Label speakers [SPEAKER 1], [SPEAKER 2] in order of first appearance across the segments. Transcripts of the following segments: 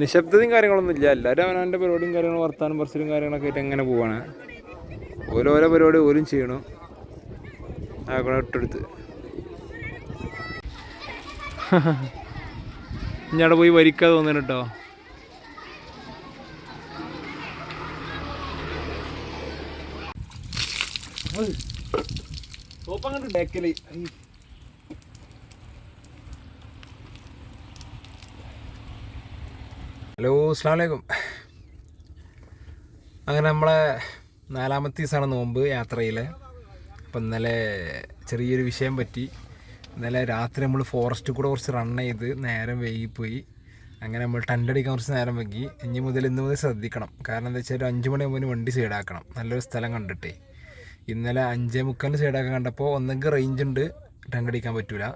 [SPEAKER 1] നിശബ്ദതയും കാര്യങ്ങളൊന്നും ഇല്ല. എല്ലാവരും അവനവന്റെ പരിപാടിയും കാര്യങ്ങളും വർത്താനം പറച്ചിലും കാര്യങ്ങളൊക്കെ ആയിട്ട് എങ്ങനെ പോവാണ്. ഓരോരോ പരിപാടി ഓരും ചെയ്യണു. ആക്കണ ഇട്ടെടുത്ത് ഇനി അവിടെ പോയി വരിക്കാതെ തോന്നുന്നു കേട്ടോ സോപ്പങ്ങോട്ട് ഡേക്കൽ ഹലോ അസ്ലാമലൈക്കും അങ്ങനെ നമ്മളെ നാലാമത്തെ ദിവസമാണ് നോമ്പ് യാത്രയിൽ അപ്പം ഇന്നലെ ചെറിയൊരു വിഷയം പറ്റി. ഇന്നലെ രാത്രി നമ്മൾ ഫോറസ്റ്റ് കൂടെ കുറച്ച് റൺ ചെയ്ത് നേരം വൈകിപ്പോയി. അങ്ങനെ നമ്മൾ ടെന്റ് അടിക്കാൻ കുറച്ച് നേരം വൈകി. ഇനി മുതൽ ഇന്ന് മുതൽ ശ്രദ്ധിക്കണം. കാരണം എന്താ വെച്ചാൽ ഒരു അഞ്ച് മണിയാകുമ്പോൾ വണ്ടി സൈഡാക്കണം നല്ലൊരു സ്ഥലം കണ്ടിട്ടേ. ഇന്നലെ അഞ്ചേ മുക്കാലിന് സൈഡാക്കാൻ കണ്ടപ്പോൾ ഒന്നെങ്കിൽ റേഞ്ച് ഉണ്ട് ടെന്റ് അടിക്കാൻ പറ്റില്ല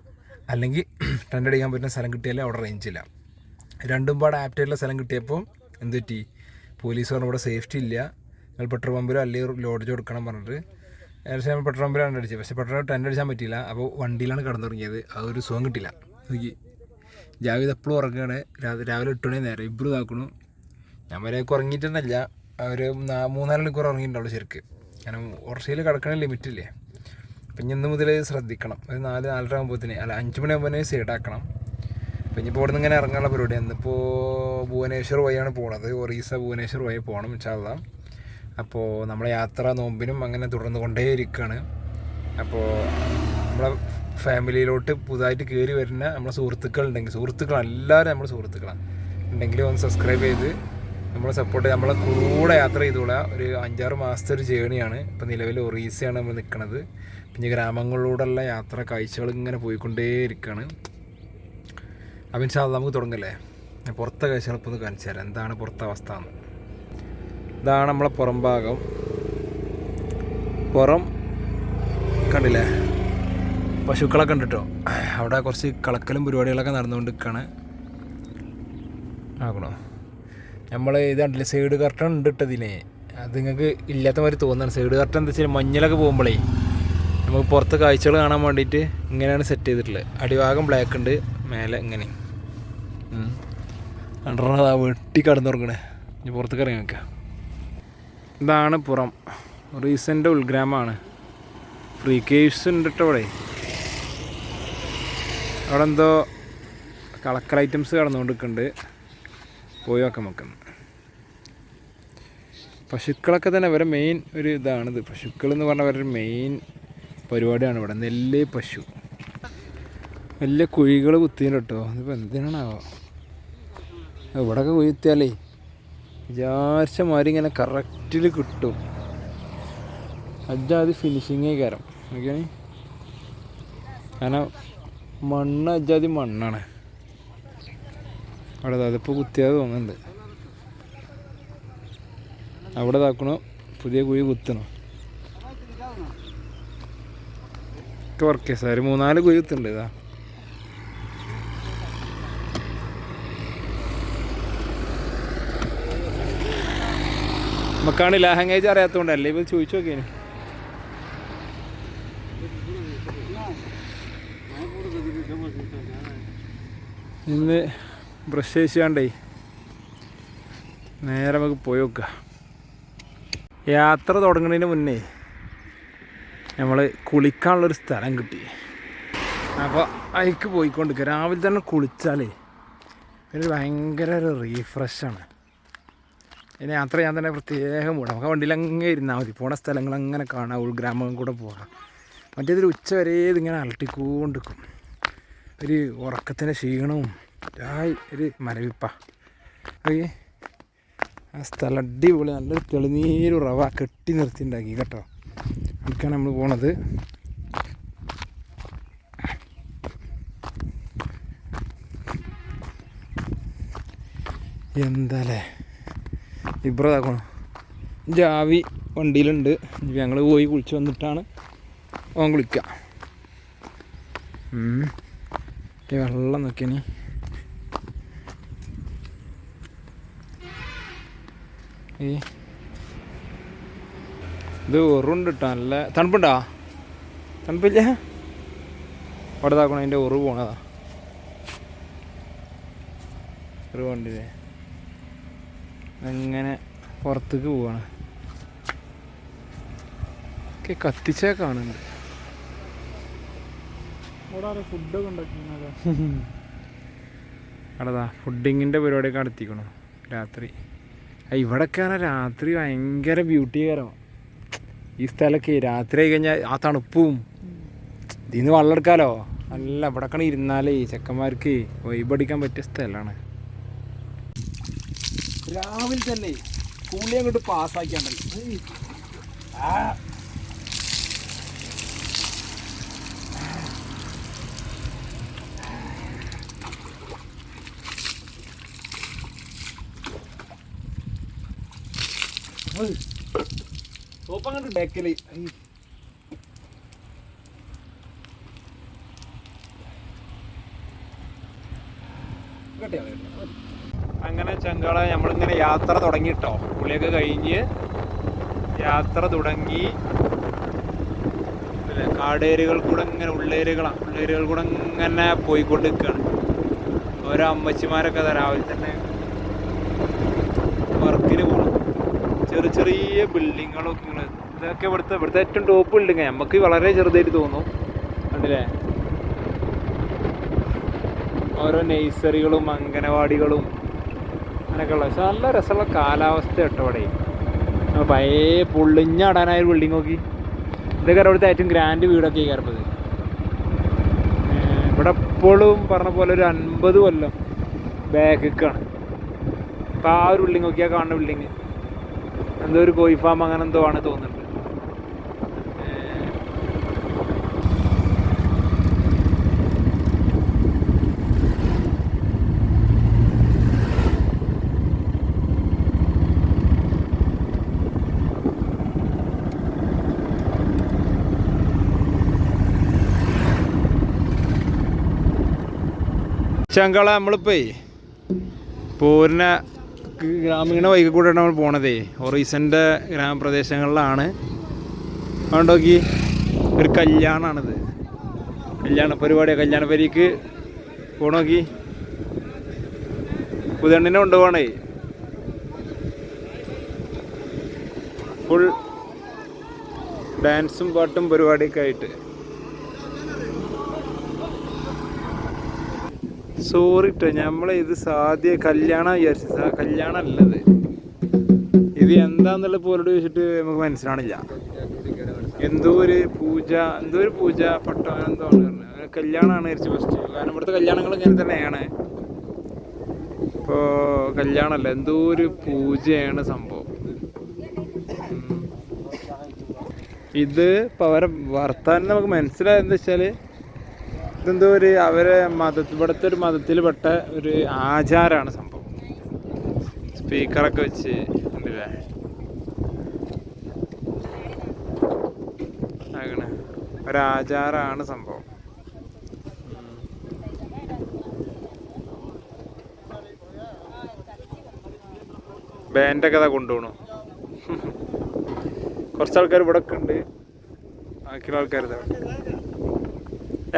[SPEAKER 1] അല്ലെങ്കിൽ ടെന്റ് അടിക്കാൻ പറ്റുന്ന സ്ഥലം കിട്ടിയാലേ അവിടെ റേഞ്ച് ഇല്ല. രണ്ടും പാടെ ആപ്റ്റായിട്ടുള്ള സ്ഥലം കിട്ടിയപ്പോൾ എന്ത് പറ്റി? പോലീസ് പറഞ്ഞു ഇവിടെ സേഫ്റ്റി ഇല്ല. നിങ്ങൾ പെട്രോൾ പമ്പിലോ അല്ലെങ്കിൽ ലോഡ്ജ് കൊടുക്കണം പറഞ്ഞിട്ട്. ഏകദേശം നമ്മൾ പെട്രോൾ പമ്പിലാണ് അടിച്ചത്. പക്ഷേ പെട്രോൾ ടെന്റ് അടിച്ചാൻ പറ്റിയില്ല. അപ്പോൾ വണ്ടിയിലാണ് കടന്നു തുടങ്ങിയത് ആ ഒരു സുഖം കിട്ടില്ല നോക്കി. ജാവിദ് എപ്പോഴും ഉറങ്ങുകയാണ് രാവിലെ എട്ട് മണി നേരം. ഇബ്രു ഇതാക്കണു. ഞാൻ വരെ ഉറങ്ങിയിട്ടുണ്ടല്ല ഒരു മൂന്നാൽ മണിക്കൂർ ഉറങ്ങിയിട്ടുള്ളൂ ശരിക്ക്. കാരണം ഉറച്ചയിൽ കിടക്കണ ലിമിറ്റില്ലേ അപ്പം ഇനി ഇന്ന് മുതൽ ശ്രദ്ധിക്കണം. ഒരു നാല് നാലര ആകുമ്പോഴത്തേന് അല്ല അഞ്ച് മണിയാകുമ്പോൾ സൈഡാക്കണം. അപ്പം ഇനിയിപ്പോൾ ഇവിടെ നിന്ന് ഇങ്ങനെ ഇറങ്ങാനുള്ള പരിപാടി. ഇന്നിപ്പോൾ ഭുവനേശ്വർ വഴിയാണ് പോണത്. ഒറീസ ഭുവനേശ്വർ വഴി പോകണം വെച്ചാൽ അപ്പോൾ നമ്മളെ യാത്ര നോമ്പിനും അങ്ങനെ തുടർന്ന് കൊണ്ടേയിരിക്കുകയാണ് അപ്പോൾ നമ്മളെ ഫാമിലിയിലോട്ട് പുതുതായിട്ട് കയറി വരുന്ന നമ്മളെ സുഹൃത്തുക്കൾ ഉണ്ടെങ്കിൽ സുഹൃത്തുക്കൾ എല്ലാവരും നമ്മുടെ സുഹൃത്തുക്കളാണ് ഉണ്ടെങ്കിൽ ഒന്ന് സബ്സ്ക്രൈബ് ചെയ്ത് നമ്മളെ സപ്പോർട്ട് നമ്മളെ കൂടെ യാത്ര ചെയ്തുകൂടാ ഒരു അഞ്ചാറ് മാസത്തെ ഒരു ജേണിയാണ് ഇപ്പോൾ നിലവിൽ ഒറീസയാണ് നമ്മൾ നിൽക്കുന്നത് പിന്നെ ഗ്രാമങ്ങളിലൂടെയുള്ള യാത്ര കാഴ്ചകൾ ഇങ്ങനെ പോയിക്കൊണ്ടേയിരിക്കുകയാണ് ഇൻഷാ അള്ളാ നമുക്ക് തുടങ്ങല്ലേ? ഞാൻ പുറത്തെ കാഴ്ചകൾ ഇപ്പോൾ ഒന്ന് കാണിച്ചു തരാം. എന്താണ് പുറത്തെ അവസ്ഥ എന്ന്. ഇതാണ് നമ്മളെ പുറം ഭാഗം. പുറം കണ്ടില്ലേ? പശുക്കളൊക്കെ കണ്ടിട്ടോ? അവിടെ കുറച്ച് കളക്കലും പരിപാടികളൊക്കെ നടന്നുകൊണ്ട് നിൽക്കുകയാണ് ആക്കണോ? നമ്മൾ ഇത് കണ്ടില്ലേ? സൈഡ് കർട്ടൺ ഉണ്ട് ഇട്ടതിനെ അത് നിങ്ങൾക്ക് ഇല്ലാത്ത മാതിരി തോന്നുന്നതാണ് സൈഡ് കർട്ടൺ എന്താ വെച്ചാൽ മഞ്ഞളൊക്കെ പോകുമ്പോഴേ നമുക്ക് പുറത്ത് കാഴ്ചകൾ കാണാൻ വേണ്ടിയിട്ട് ഇങ്ങനെയാണ് സെറ്റ് ചെയ്തിട്ടുള്ളത്. അടിഭാഗം ബ്ലാക്ക് ഉണ്ട്. മേലെ ഇങ്ങനെ. കണ്ടോ വെട്ടി കടന്നുറങ്ങണേ. ഇനി പുറത്തേക്ക് ഇറങ്ങി നോക്കാം ഇതാണ് പുറം. റീസെന്റ് ഉൾഗ്രാമാണ്. ഫ്രീ കേവ്സ് ഉണ്ട് കേട്ടോ അവിടെ അവിടെ എന്തോ കളക്കൽ ഐറ്റംസ് കടന്നുകൊണ്ട് നിൽക്കുന്നുണ്ട് പോയി നോക്കാം നോക്കുന്നു പശുക്കളൊക്കെ തന്നെ ഇവരെ മെയിൻ ഒരു ഇതാണിത്. പശുക്കൾ എന്ന് പറഞ്ഞാൽ അവരുടെ മെയിൻ പരിപാടിയാണ് ഇവിടെ. നെല്ല് പശു. വലിയ കുഴികൾ കുത്തിയില്ല കേട്ടോ ഇതിപ്പോൾ എന്തിനാണാവോ ഇവിടെയൊക്കെ കുഴിത്തിയാലേ വിചാരിച്ച മാതിരി ഇങ്ങനെ കറക്റ്റിൽ കിട്ടും. അജാതി ഫിനിഷിങ്ങേ കയറും ഓക്കെയാണ് കാരണം മണ്ണ് അജാതി മണ്ണാണ്. അവിടെ അതിപ്പോൾ കുത്തിയാതെ തോന്നുന്നുണ്ട്. അവിടെ ഇതാക്കണോ പുതിയ കുഴി കുത്തണം. വർക്ക് സാർ മൂന്നാൽ കുഴി കുത്തുണ്ട് ഇതാ. നമുക്കാണ് ലാംഗ്വേജ് അറിയാത്തതുകൊണ്ടല്ലേ ഇപ്പൊ ചോദിച്ചു നോക്കിയേനു ഇന്ന് ബ്രഷ് ചെയ്യാണ്ടേ നേരെ നമുക്ക് പോയി നോക്കുക യാത്ര തുടങ്ങുന്നതിന് മുന്നേ നമ്മൾ കുളിക്കാനുള്ളൊരു സ്ഥലം കിട്ടി. അപ്പോൾ അതിക്ക് പോയിക്കൊണ്ട് രാവിലെ തന്നെ കുളിച്ചാലേ ഒരു ഭയങ്കര ഒരു റീഫ്രഷാണ് ഇനി യാത്ര ഞാൻ തന്നെ പ്രത്യേകം പോകണം നമുക്ക് വണ്ടിയിൽ അങ്ങനെ ഇരുന്നാൽ മതി. പോണ സ്ഥലങ്ങൾ അങ്ങനെ കാണാം ഉൾഗ്രാമം കൂടെ പോകാം. മറ്റേതൊരു ഉച്ച വരെ ഇതിങ്ങനെ അലട്ടിക്കൊണ്ടിരിക്കും. ഒരു ഉറക്കത്തിന്റെ ക്ഷീണവും ഒരു മരവിപ്പ. ഓക്കെ ആ സ്ഥലം അടിപൊളി. നല്ലൊരു തെളിനീര് റവ കെട്ടി നിർത്തിണ്ടാക്കി കേട്ടോ. അതൊക്കെയാണ് നമ്മൾ പോണത്. എന്താല്ലേ ഇബ്രോ ജാവി വണ്ടിയിലുണ്ട്. ഞങ്ങൾ പോയി കുളിച്ച് വന്നിട്ടാണ് ഓൻ കുളിക്കുക വെള്ളം നോക്കിയനി ഈ ഇത് ഉറുണ്ട് കേട്ടോ നല്ല തണുപ്പുണ്ടോ? തണുപ്പില്ല? അവിടെ താക്കണം അതിന്റെ ഉറു പോണതാ. ഉറു കണ്ടില്ലേ അങ്ങനെ പുറത്തേക്ക് പോവാണ്. ഒക്കെ കത്തിച്ചേ കാണുന്നുണ്ട്.
[SPEAKER 2] ഫുഡൊക്കെ
[SPEAKER 1] അടതാ ഫുഡിങ്ങിന്റെ പരിപാടിയൊക്കെ നടത്തിക്കണു. രാത്രി. ആ, ഇവിടൊക്കെയാണ് രാത്രി ഭയങ്കര ബ്യൂട്ടികരമാണ് ഈ സ്ഥലമൊക്കെ രാത്രി ആയി കഴിഞ്ഞാൽ ആ തണുപ്പും. ഇതിന് വെള്ളം എടുക്കാലോ നല്ല ഇവിടെക്കണ ഇരുന്നാലേ ചെക്കന്മാർക്ക് വൈബടിക്കാൻ പറ്റിയ സ്ഥലമാണ്. രാവിലെ തന്നെ കൂലി അങ്ങോട്ട് പാസ്സാക്കിയാണ്ടല്ലോ സോപ്പങ്ങോട്ട് ബേക്കൽ അങ്ങനെ ചങ്കള നമ്മളിങ്ങനെ യാത്ര തുടങ്ങിട്ടോ. പുള്ളിയൊക്കെ കഴിഞ്ഞ് യാത്ര തുടങ്ങി. പിന്നെ കാടേരുകൾ കൂടെ ഇങ്ങനെ ഉള്ളേരുകളാണ് ഉള്ളേരുകൾ കൂടെ ഇങ്ങനെ പോയിക്കൊണ്ടിരിക്കുകയാണ് ഓരോ അമ്മച്ചിമാരൊക്കെ രാവിലെ തന്നെ വർക്കിന് പോകണം ചെറിയ ചെറിയ ബിൽഡിങ്ങുകളൊക്കെ ഇങ്ങനെ ഇതൊക്കെ ഇവിടുത്തെ ഇവിടുത്തെ ഏറ്റവും ടോപ്പ് ബിൽഡിങ് നമുക്ക് വളരെ ചെറുതായിട്ട് തോന്നും. കണ്ടില്ലേ? ഓരോ നഴ്സറികളും അംഗനവാടികളും അങ്ങനെയൊക്കെയുള്ള പക്ഷെ നല്ല രസമുള്ള കാലാവസ്ഥ കേട്ടോ അവിടെ പഴയ പൊള്ളിഞ്ഞാടാനായ ഒരു ബിൽഡിംഗ് നോക്കി. ഇതൊക്കെ അവിടുത്തെ ഏറ്റവും ഗ്രാൻഡ് വീടൊക്കെ ഈ കയറുന്നത്. ഇവിടെ എപ്പോഴും പറഞ്ഞ പോലെ ഒരു അൻപത് കൊല്ലം ബാക്കിക്കാണ് അപ്പം ആ ഒരു ബിൽഡിംഗ് നോക്കിയാൽ കാണുന്ന ബിൽഡിങ് എന്തോ ഒരു കോയി ഫാം അങ്ങനെ എന്തോ ആണ് തോന്നുന്നുണ്ട് ചങ്കള നമ്മളിപ്പോ പോരിന ഗ്രാമീണ വൈകി കൂടെയാണ് നമ്മൾ പോണതേ. ഒറീസന്റെ ഗ്രാമപ്രദേശങ്ങളിലാണ്. അതുകൊണ്ടോക്കി ഒരു കല്യാണമാണിത് കല്യാണ പരിപാടിയാണ് കല്യാണ പരിക്ക് പോണോക്കി? പുതണ്ണിനെ കൊണ്ടുപോകണേ ഫുൾ ഡാൻസും പാട്ടും പരിപാടിയൊക്കെ ആയിട്ട്. സോറി കേട്ടോ നമ്മളെ ഇത് സാധ്യ കല്യാണം വിചാരിച്ചു കല്യാണം അല്ലത് ഇത് എന്താന്നുള്ള പോലോട് ചോദിച്ചിട്ട് നമുക്ക് മനസ്സിലാണില്ല എന്തോ ഒരു പൂജ എന്തോ ഒരു പൂജ പട്ടം എന്തോ ആണ്. കല്യാണമാണ് വിചാരിച്ചു ഫസ്റ്റ് കാരണം ഇവിടുത്തെ കല്യാണങ്ങൾ ഇങ്ങനെ തന്നെയാണ്. ഇപ്പോൾ കല്യാണമല്ല എന്തോ ഒരു പൂജയാണ് സംഭവം. ഇത് ഇപ്പോൾ അവരെ വർത്താനം നമുക്ക് മനസ്സിലായത് എന്താ വെച്ചാൽ ഇതെന്തോ ഒരു അവരെ മത ഇവിടുത്തെ ഒരു മതത്തിൽപ്പെട്ട ഒരു ആചാരമാണ് സംഭവം. സ്പീക്കറൊക്കെ വെച്ച് ഉണ്ടല്ലേ ആകണ. ഒരാചാരമാണ് സംഭവം. ബാൻഡൊക്കെ അതാ കൊണ്ടുപോകണു കുറച്ച് ആൾക്കാർ ഇവിടെ ഒക്കെ ഉണ്ട്. ബാക്കിയുള്ള ആൾക്കാർ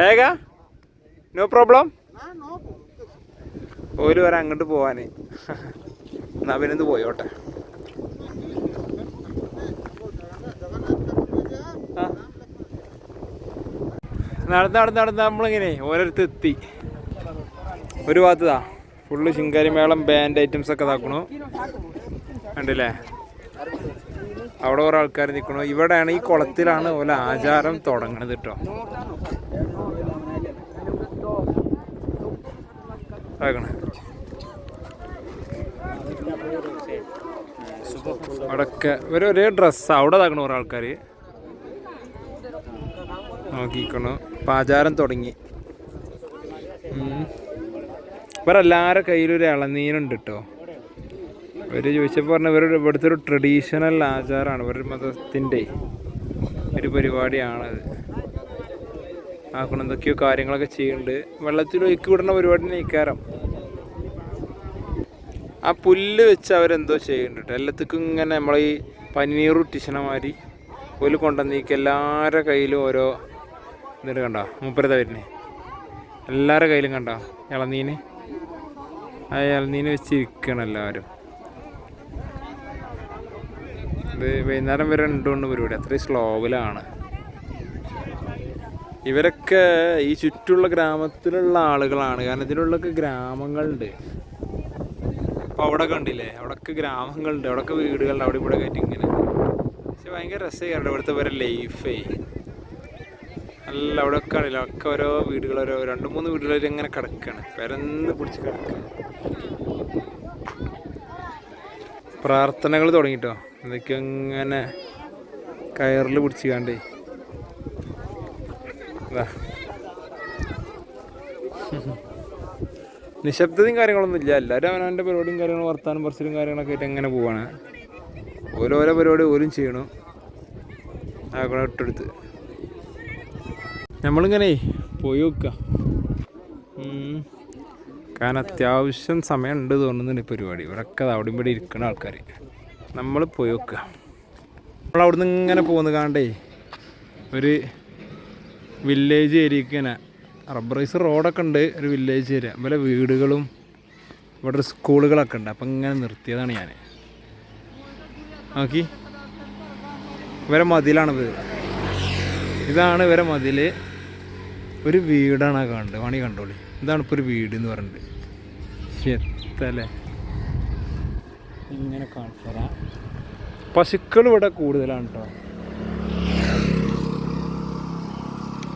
[SPEAKER 1] ഏക? നോ പ്രോബ്ലം ഓര് വരെ അങ്ങോട്ട് പോവാനേ. എന്നാ പിന്നെ പോയോട്ടെ. നടന്ന് നടന്ന് നടന്ന് നമ്മളിങ്ങനെ ഓരോരുത്തർ എത്തി. ഒരു ഭാഗത്തതാ ഫുള്ള് ശിങ്കാരി മേളം ബാൻഡ് ഐറ്റംസ് ഒക്കെ ഇതാക്കണു. കണ്ടില്ലേ? അവിടെ ഓരോ ആൾക്കാർ നിൽക്കണു ഇവിടെയാണ് ഈ കുളത്തിലാണ് ഓല ആചാരം തുടങ്ങണത് കേട്ടോ ആക്കണേ അവിടൊക്കെ ഒരു ഒരേ ഡ്രസ്സ് അവിടെ ഇതാക്കണ കുറെ ആൾക്കാർ നോക്കിക്കണു. പാചാരം തുടങ്ങി. ഇവരെല്ലാവരുടെ കയ്യിലൊരു ഇളനീരുണ്ട് കേട്ടോ ഇവർ ചോദിച്ചപ്പോൾ പറഞ്ഞ ഇവർ ഇവിടുത്തെ ഒരു ട്രഡീഷണൽ ആചാരമാണ്. ഇവരുടെ മതത്തിന്റെ ഒരു പരിപാടിയാണത്. ആക്കണം എന്തൊക്കെയോ കാര്യങ്ങളൊക്കെ ചെയ്യുന്നുണ്ട്. വെള്ളത്തിൽ ഒഴുക്കി വിടുന്ന പരിപാടി നീക്കാരം ആ പുല്ല് വെച്ച് അവരെന്തോ ചെയ്യുന്നുണ്ട് എല്ലാത്തിക്കും ഇങ്ങനെ നമ്മളെ ഈ പനീർ ടിഷനമാരി പുല്ല് കൊണ്ടുവന്നീക്ക് എല്ലാവരുടെ കയ്യിലും ഓരോ എന്നിട്ട് കണ്ടോ? മൂപ്പരത വരുന്നേ. എല്ലാവരുടെ കയ്യിലും കണ്ടോ? ഇളനീന്. ആ ഇളനീന് വെച്ച് ഇരിക്കണം എല്ലാവരും. ഇത് വൈകുന്നേരം വരെ ഉണ്ടോണ്ട് പരിപാടി. അത്രയും സ്ലോവിലാണ് ഇവരൊക്കെ ഈ ചുറ്റുള്ള ഗ്രാമത്തിലുള്ള ആളുകളാണ്. കാരണം ഇതിലുള്ളൊക്കെ ഗ്രാമങ്ങളുണ്ട്. അപ്പോൾ അവിടെ കണ്ടില്ലേ? അവിടെയൊക്കെ ഗ്രാമങ്ങളുണ്ട്. അവിടെയൊക്കെ വീടുകളുണ്ട്. അവിടെ ഇവിടെ കയറ്റി ഇങ്ങനെ. പക്ഷെ ഭയങ്കര രസമായിരുന്നു ഇവിടുത്തെ വരെ ലൈഫേ നല്ല അവിടെ ഒക്കെ ആണില്ല ഒക്കെ ഓരോ വീടുകൾ ഓരോ രണ്ട് മൂന്ന് വീടുകളിൽ ഇങ്ങനെ കിടക്കാണ്. പരന്ന് പിടിച്ച് കിടക്ക പ്രാർത്ഥനകൾ തുടങ്ങിട്ടോ? എന്തൊക്കെ അങ്ങനെ കയറിൽ പിടിച്ച് കാണ്ടേ. നിശബ്ദതയും കാര്യങ്ങളൊന്നും ഇല്ല. എല്ലാവരും അവനവന്റെ പരിപാടിയും കാര്യങ്ങളും വർത്താനം പറച്ചിലും കാര്യങ്ങളൊക്കെ ആയിട്ട് എങ്ങനെ പോവാണ്. ഓരോരോ പരിപാടി ഓരും ചെയ്യണു. ആക്കണ ഇട്ടെടുത്ത്. നമ്മളിങ്ങനെ പോയി നോക്കുക. കാരണം അത്യാവശ്യം സമയമുണ്ട് തോന്നുന്നുണ്ട് ഈ പരിപാടി. ഇവിടെയൊക്കെ അവിടെ ഇവിടെ ഇരിക്കുന്ന ആൾക്കാർ നമ്മൾ പോയി നോക്കുക നമ്മൾ അവിടുന്ന് ഇങ്ങനെ പോകുന്ന കാണ്ടേ ഒരു വില്ലേജ് ഏരിയക്ക് ഇങ്ങനെ റബ്ബറൈസ് റോഡൊക്കെ ഉണ്ട് ഒരു വില്ലേജ് ഏരിയ. പല വീടുകളും ഇവിടെ സ്കൂളുകളൊക്കെ ഉണ്ട്. അപ്പം ഇങ്ങനെ നിർത്തിയതാണ് ഞാൻ നോക്കി. ഇവരെ മതിലാണിത് ഇതാണ് ഇവരെ മതിൽ ഒരു വീടാണ് കണ്ടത് പണി കണ്ടോളി. ഇതാണ് ഇപ്പോൾ ഒരു വീട് എന്ന് പറയുന്നത് എത്തല്ലേ? ഇങ്ങനെ കാണിച്ചു തരാം പശുക്കൾ ഇവിടെ കൂടുതലാണ് കേട്ടോ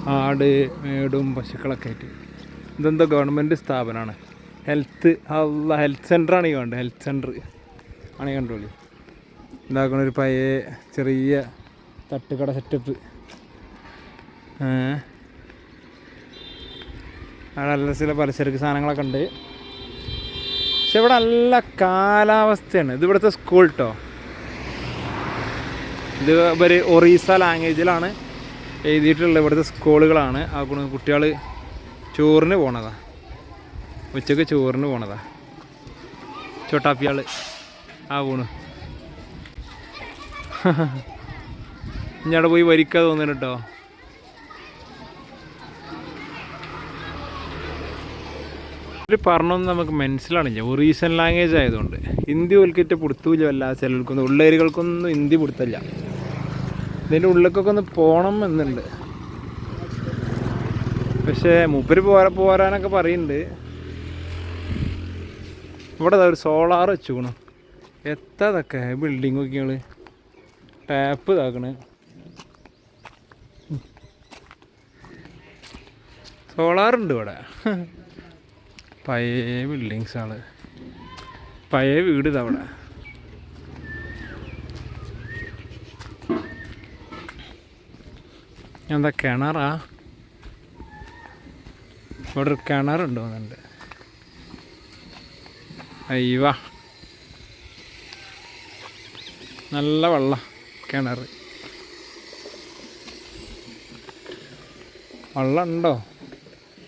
[SPEAKER 1] ആട് മേടും പശുക്കളൊക്കെ ആയിട്ട്. ഇതെന്തോ ഗവൺമെന്റ് സ്ഥാപനമാണ്. ഹെൽത്ത് അല്ല ഹെൽത്ത് സെന്ററാണ് ഈ കണ്ടത്. ഹെൽത്ത് സെന്റർ ആണ് ഈ കണ്ടോളി ഇതാക്കണ ഒരു പഴയ ചെറിയ തട്ടുകട സെറ്റപ്പ്. അവിടെ നല്ല ചില പലചരക്ക് സാധനങ്ങളൊക്കെ ഉണ്ട്. പക്ഷെ ഇവിടെ നല്ല കാലാവസ്ഥയാണ്. ഇത് ഇവിടുത്തെ സ്കൂൾ കേട്ടോ ഇത് ഒരു ഒറീസ ലാംഗ്വേജിലാണ് എഴുതിയിട്ടുള്ള ഇവിടുത്തെ സ്കൂളുകളാണ്. ആ കുട്ടികൾ ചോറിന് പോണതാ. ഉച്ചയ്ക്ക് ചോറിന് പോണതാ. ചോട്ടാപ്പിയാൾ ആ പോണു ഇഞ്ഞവിടെ പോയി വരിക്കാ തോന്നുന്നു പറഞ്ഞൊന്നും നമുക്ക് മനസ്സിലാണില്ല ഒറീസൻ ലാംഗ്വേജ് ആയതുകൊണ്ട്. ഹിന്ദി ഓൽക്കിട്ട് പിടുത്തൂല അല്ല ചിലർക്കൊന്നും ഉള്ളേരികൾക്കൊന്നും ഹിന്ദി പിടുത്തല്ല. ഇതിന്റെ ഉള്ളിലേക്കൊക്കെ ഒന്ന് പോകണം എന്നുണ്ട്. പക്ഷേ മൂപ്പര് പോരാ പോരാനൊക്കെ പറയുന്നുണ്ട് ഇവിടെ ഒരു സോളാർ വെച്ചുക്കണു. ഇതൊക്കെ ബിൽഡിംഗ് ഒക്കെ ടാപ്പ് ഇതാക്കണ്. സോളാർ ഉണ്ട് ഇവിടെ. പഴയ ബിൽഡിങ്സാണ് പഴയ വീട് ഇതാ അവിടെ എന്താ കിണറാ? ഇവിടെ ഒരു കിണറുണ്ട് തോന്നുന്നുണ്ട്. അയ്യവാ നല്ല വെള്ള കിണർ വെള്ളം ഉണ്ടോ?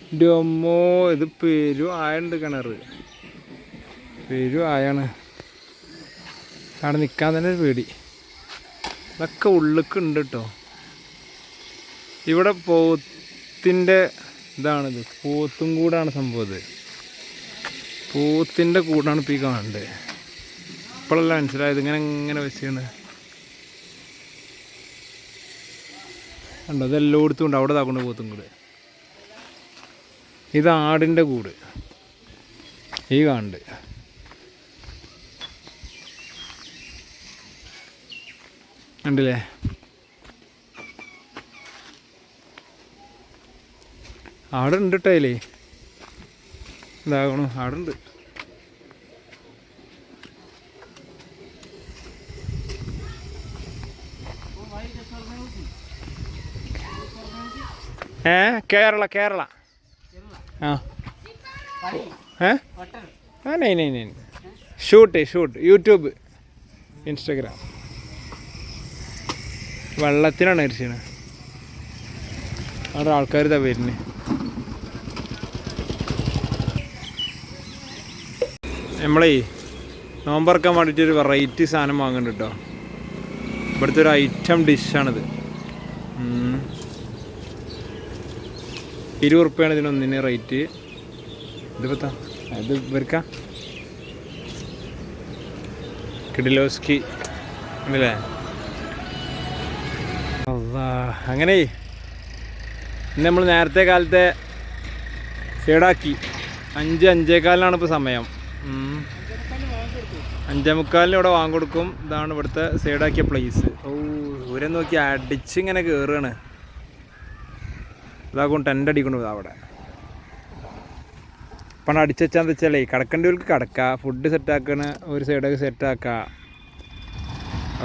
[SPEAKER 1] എന്റെ അമ്മോ ഇത് പെരു ആയുണ്ട് കിണർ പെരു ആയാണ്. അവിടെ നിൽക്കാൻ തന്നെ ഒരു പേടി. ഇതൊക്കെ ഉള്ളിക്കുണ്ട് കേട്ടോ. ഇവിടെ പോത്തിന്റെ ഇതാണിത്. പോത്തും കൂടാണ് സംഭവം പോത്തിന്റെ കൂടാണ് ഇപ്പോൾ ഈ കാണേണ്ടത് ഇപ്പോഴല്ല മനസ്സിലായത്? ഇങ്ങനെ ഇങ്ങനെ വെച്ചാണ് കണ്ടോ? അതെല്ലായിടത്തും ഉണ്ട്. അവിടെ താക്കൊണ്ട് പോത്തും കൂട്. ഇത് ആടിന്റെ കൂട്. ഈ കാണുന്നുണ്ട് ഉണ്ടല്ലേ ആടെ ഉണ്ട് കേട്ടോ ഇതാകണു അവിടെ ഉണ്ട് ഏ കേരള കേരള. ആ. ഏ? ആ നൈ നൈ നൈ ഷൂട്ട് ഷൂട്ട്. YouTube Instagram. വെള്ളത്തിനാണ് അരിച്ചത് അവിടെ ആൾക്കാർ ഇതാ വരുന്നത് നമ്മളേ നോമ്പറക്കാൻ വേണ്ടിയിട്ട് ഒരു വെറൈറ്റി സാധനം വാങ്ങുന്നുണ്ട് കേട്ടോ. ഇവിടുത്തെ ഒരു ഐറ്റം ഡിഷാണിത്. ഇരുപത് ഉറുപ്പ്യാണ് ഇതിനൊന്നിന് റേറ്റ് ഇത് പത്താ ഇത് ഇവർക്ക. കിഡിലോസ്കി അല്ലേ? അങ്ങനെ ഇന്ന് നമ്മൾ നേരത്തെ കാലത്തെ സൈഡാക്കി അഞ്ച് അഞ്ചേകാലിനാണ് ഇപ്പോൾ സമയം. അഞ്ചേ മുക്കാലിന് ഇവിടെ വാങ്ങിക്കൊടുക്കും ഇതാണ് ഇവിടുത്തെ സൈഡാക്കിയ പ്ലേസ് ഓ ദൂരെ നോക്കി അടിച്ച് ഇങ്ങനെ കയറുകയാണ് ഇതാക്കും ടെന്റ് അടിക്കണു അവിടെ. പണം അടിച്ചാന്ന് വെച്ചാലേ കിടക്കേണ്ടവർക്ക് കിടക്കുക ഫുഡ് സെറ്റാക്കണ ഒരു സൈഡൊക്കെ സെറ്റാക്കുക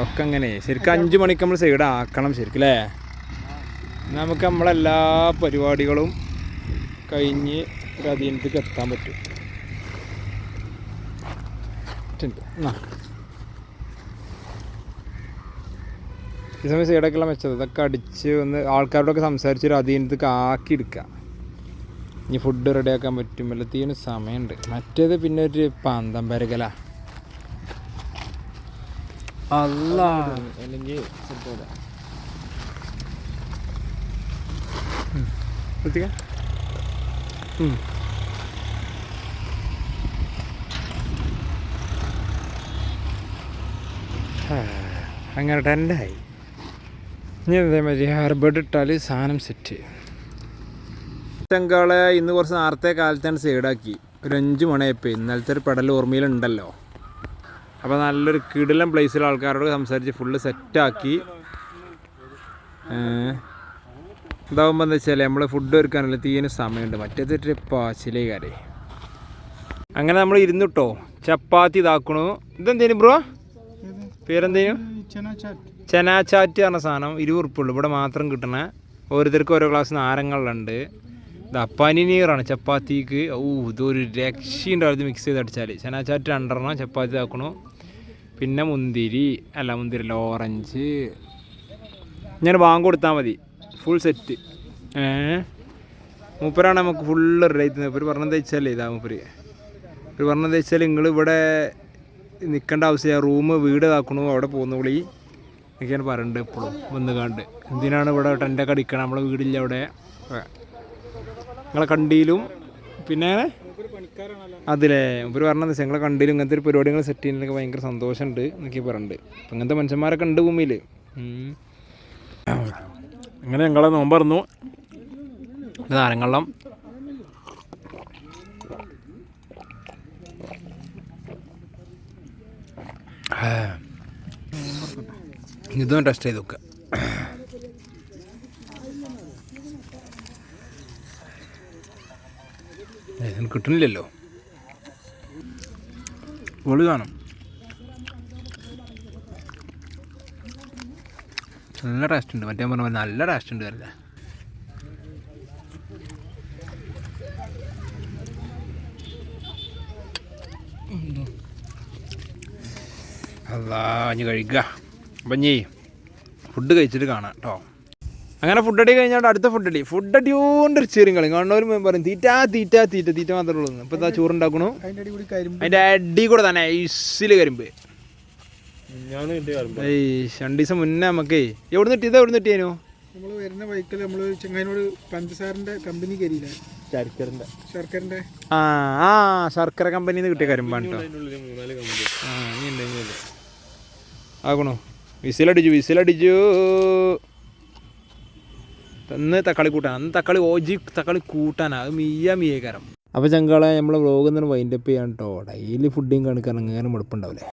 [SPEAKER 1] ഒക്കെ അങ്ങനെ. ശരിക്കും അഞ്ച് മണിക്ക് നമ്മൾ സൈഡ് ആക്കണം ശരിക്കും അല്ലേ നമുക്ക് നമ്മളെല്ലാ പരിപാടികളും കഴിഞ്ഞ് ഒരു അധീനത്തേക്ക് എത്താൻ പറ്റും. ഉണ്ട്. എന്നാ. ഈ സമയം സൈഡൊക്കെയുള്ള മെച്ചത് ഇതൊക്കെ അടിച്ച് ഒന്ന് ആൾക്കാരോടൊക്കെ സംസാരിച്ച് ഒരു അധീനത്തേക്ക് ആക്കി എടുക്കുക ഇനി ഫുഡ് റെഡിയാക്കാൻ പറ്റും. എല്ലാത്തിനും സമയമുണ്ട്. മറ്റേത് പിന്നെ ഒരു പന്തം പരകല. അല്ല
[SPEAKER 2] അല്ലെങ്കിൽ
[SPEAKER 1] അങ്ങനെ ടെൻഡായി ഇനി അതേമാതിരി ഹെർബർഡ് ഇട്ടാൽ സാധനം സെറ്റ് ചെങ്കാളെ ഇന്ന് കുറച്ച് നേരത്തെ കാലത്താണ് സൈഡാക്കി ഒരു അഞ്ച് മണിയായപ്പോൾ ഇന്നലത്തെ ഒരു പെടൽ ഓർമ്മയിലുണ്ടല്ലോ. അപ്പോൾ നല്ലൊരു കിടിലം പ്ലേസിൽ ആൾക്കാരോട് സംസാരിച്ച് ഫുള്ള് സെറ്റാക്കി ഇതാവുമ്പോൾ എന്താ വെച്ചാൽ നമ്മൾ ഫുഡ് ഒരുക്കാനല്ല തീയന് സമയമുണ്ട്. മറ്റേത് പാച്ചിലേ കാരേ അങ്ങനെ നമ്മൾ ഇരുന്നിട്ടോ ചപ്പാത്തി ഇതാക്കണു. ഇതെന്തേനും ബ്രോ പേരെന്തേനു
[SPEAKER 2] ചെനാച്ചാറ്റ് ചാറ്റ്.
[SPEAKER 1] ചെന ചാറ്റ് പറഞ്ഞ സാധനം ഇരുപത് ഉറുപ്പുള്ളൂ. ഇവിടെ മാത്രം കിട്ടണ ഓരോരുത്തർക്കും ഓരോ ഗ്ലാസ് നാരങ്ങളുണ്ട്. ഇത് അപ്പാനി നീറാണ് ചപ്പാത്തിക്ക്. ഓ ഇതൊരു രക്ഷയുണ്ടാവും മിക്സ് ചെയ്ത് അടിച്ചാൽ ചെനാച്ചാറ്റ് ചാറ്റ് രണ്ടെണ്ണം ചപ്പാത്തി ആക്കണു പിന്നെ മുന്തിരി അല്ല മുന്തിരി അല്ല ഓറഞ്ച്. ഞാൻ വാങ്ങി കൊടുത്താൽ മതി. ഫുൾ സെറ്റ് ഏ? മൂപ്പരാണ് നമുക്ക് ഫുള്ള് റേറ്റ് മൂപ്പര് പറഞ്ഞത് വെച്ചാലേ ഇതാ മൂപ്പര്. മൂപ്പര് പറഞ്ഞത് വെച്ചാൽ നിങ്ങൾ ഇവിടെ നിൽക്കേണ്ട ആവശ്യമില്ല. റൂം വീട് ഇതാക്കണു അവിടെ പോകുന്ന. പോകുന്നോളി എന്നൊക്കെയാണ് പറയുന്നുണ്ട് ഇപ്പോഴും വന്ന് കണ്ട്. എന്തിനാണ് ഇവിടെ ടെന്റൊക്കെ അടിക്കണം? നമ്മളെ വീടില്ല അവിടെ. നിങ്ങളെ കണ്ടിയിലും പിന്നെ അതിലേ ഇവർ പറഞ്ഞത് ഞങ്ങളെ കണ്ടിയിലും ഇങ്ങനത്തെ ഒരു പരിപാടികൾ സെറ്റ് ചെയ്യുന്നതിലൊക്കെ ഭയങ്കര സന്തോഷമുണ്ട് എന്നൊക്കെ പറയുന്നുണ്ട് അപ്പം ഇങ്ങനത്തെ മനുഷ്യന്മാരൊക്കെ ഉണ്ട് ഭൂമിയിൽ അങ്ങനെ ഞങ്ങളെ നോമ്പറന്നു നാരങ്ങള്ളം ഇതും ടെസ്റ്റ് ചെയ്ത് നോക്കുക കിട്ടുന്നില്ലല്ലോ. ഒളി കാണും. നല്ല ടേസ്റ്റ് ഉണ്ട്. മറ്റേ പറഞ്ഞ നല്ല ടേസ്റ്റ് ഉണ്ട് വരില്ല അതാ ഇനി കഴിക്കുക അപ്പം ഇനി ഫുഡ് കഴിച്ചിട്ട് കാണാം കേട്ടോ അങ്ങനെ ഫുഡ് അടി കഴിഞ്ഞാൽ അടുത്ത ഫുഡ് അടി. ഫുഡ് അടിയോണ്ട് ഒരു ചെറിയ കളി. കാണുന്നവരും പറയും തീറ്റ തീറ്റ തീറ്റ തീറ്റ മാത്രമേ ഉള്ളൂ ഇപ്പം ഇതാ ചോറുണ്ടാക്കണു.
[SPEAKER 2] അതിന്റെ അടി കൂടി കരിമ്പ്.
[SPEAKER 1] അതിന്റെ അടി കൂടെ തന്നെ ഐസിൽ കരിമ്പ്. രണ്ട് ദിവസം മുന്നേ നമുക്ക് എവിടെ നിട്ടിയത് എവിടെ നിട്ടിയേനു
[SPEAKER 2] നമ്മൾ വരുന്ന ബൈക്കിൽ നമ്മൾ ചെങ്ങാനോട് പഞ്ചസാരന്റെ കമ്പനി കരിയില്ല
[SPEAKER 3] ചരിക്കറിന്റെ
[SPEAKER 2] ശർക്കരന്റെ
[SPEAKER 1] ആ ആ ശർക്കര കമ്പനിന്ന് നിന്ന് കിട്ടിയ കരിമ്പാണ് കേട്ടോ
[SPEAKER 3] മൂന്നാൽ കമ്പനി
[SPEAKER 1] ആ ഇനി ഉണ്ട് ഇനി ഉണ്ട് ആകണോ? വിസിലടിച്ചു വിസിലടിച്ചു. തന്നെ തക്കാളി കൂട്ടാൻ അന്ന് തക്കാളി ഓജി തക്കാളി കൂട്ടാനാ അത് മീയ മീയക്കാരം അപ്പോൾ ചങ്കാളെ നമ്മളെ വ്ലോഗ് തന്നെ വൈൻഡപ്പ് ചെയ്യാൻ കേട്ടോ ഡെയിലി ഫുഡിങ് കാണിക്കാൻ അങ്ങനെ മടുപ്പുണ്ടാവില്ലേ